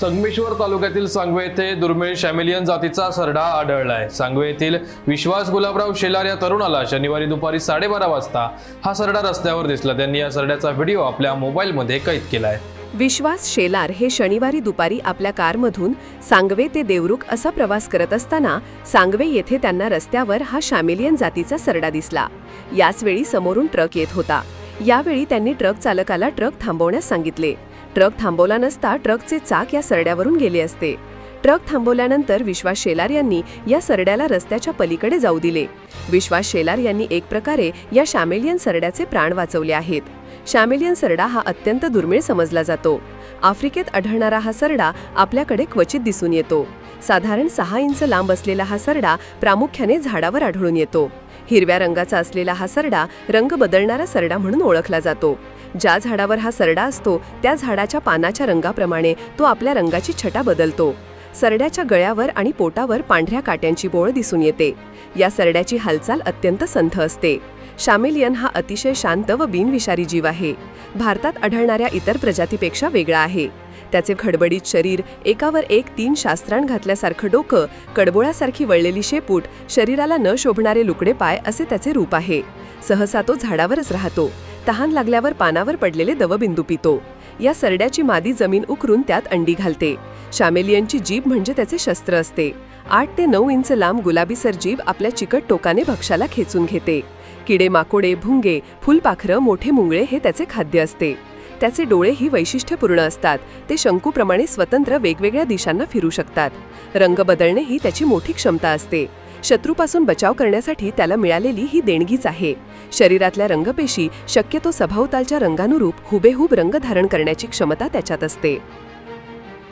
संगमेश्वर तालुक्यातील सांगवे येथे दुर्मिळ शॅमिलियन जातीचा सरडा आढळलाय. सांगवे येथील विश्वास गुलाबराव शेलार या तरुणाला शनिवारी दुपारी साडेबारा वाजता हा सरडा रस्त्यावर दिसला. त्यांनी या सरड्याचा व्हिडिओ आपल्या मोबाईलमध्ये कैद केलाय. विश्वास शेलार हे शनिवारी दुपारी आपल्या कारमधून सांगवे ते देवरुख असा प्रवास करत असताना सांगवे येथे त्यांना रस्त्यावर हा शामिलियन जातीचा सरडा दिसला. याचवेळी समोरून ट्रक येत होता. यावेळी त्यांनी ट्रक चालकाला ट्रक थांबवण्यास सांगितले. ट्रक थांबवला नसता ट्रकचे चाक या सरड्यावरून गेले असते. ट्रक थांबवल्यानंतर विश्वास शेलार यांनी या सरड्याला रस्त्याच्या पलीकडे जाऊ दिले. विश्वास शेलार यांनी एक प्रकारे या शामेलियन सरड्याचे प्राण वाचवले आहेत. शामेलियन सरडा हा अत्यंत दुर्मिळ समजला जातो. आफ्रिकेत आढळणारा हा सरडा आपल्याकडे क्वचित दिसून येतो. साधारण सहा इंच लांब असलेला हा सरडा प्रामुख्याने झाडावर आढळून येतो. हिरव्या रंगाचा असलेला हा सरडा रंग बदलणारा सरडा म्हणून ओळखला जातो. ज्या झाडावर हा सरडा असतो त्या झाडाच्या पानाच्या रंगाप्रमाणे तो आपल्या रंगाची छटा बदलतो. सरड्याच्या गळ्यावर आणि पोटावर पांढऱ्या काट्यांची बोळ दिसून येते. या सरड्याची हालचाल अत्यंत संथ असते. शामेलियन हा अतिशय शांत व बिनविषारी जीव आहे. भारतात आढळणाऱ्या इतर प्रजातीपेक्षा वेगळा आहे. त्याचे खडबडीत शरीर एकावर एक तीन शास्त्राण घातल्यासारखं डोकं कडबोळासारखी वळलेली शेपूट शरीराला न शोभणारे लुकडे पाय असे त्याचे रूप आहे. सहसा तो झाडावरच राहतो. तहान लागल्यावर पानावर पडलेले दवबिंदू पितो. या सरड्याची मादी जमीन उकरून त्यात अंडी घालते. शामेलियनची जीभ म्हणजे त्याचे शस्त्र असते. आठ ते नऊ इंच लांब गुलाबीसर जीभ आपल्या चिकट टोकाने भक्ष्याला खेचून घेते. किडे माकोडे भुंगे फुलपाखरं मोठे मुंगळे हे त्याचे खाद्य असते. त्याचे डोळे ही वैशिष्ट्यपूर्ण असतात. ते शंकूप्रमाणे स्वतंत्र वेगवेगळ्या दिशांना फिरू शकतात. रंग बदलणे ही त्याची मोठी क्षमता असते. शत्रूपासून बचाव करण्यासाठी त्याला मिळालेली ही देणगीच आहे. शरीरातल्या रंगपेशी शक्यतो सभोवतालच्या रंगानुरूप हुबेहूब रंग धारण करण्याची क्षमता त्याच्यात असते.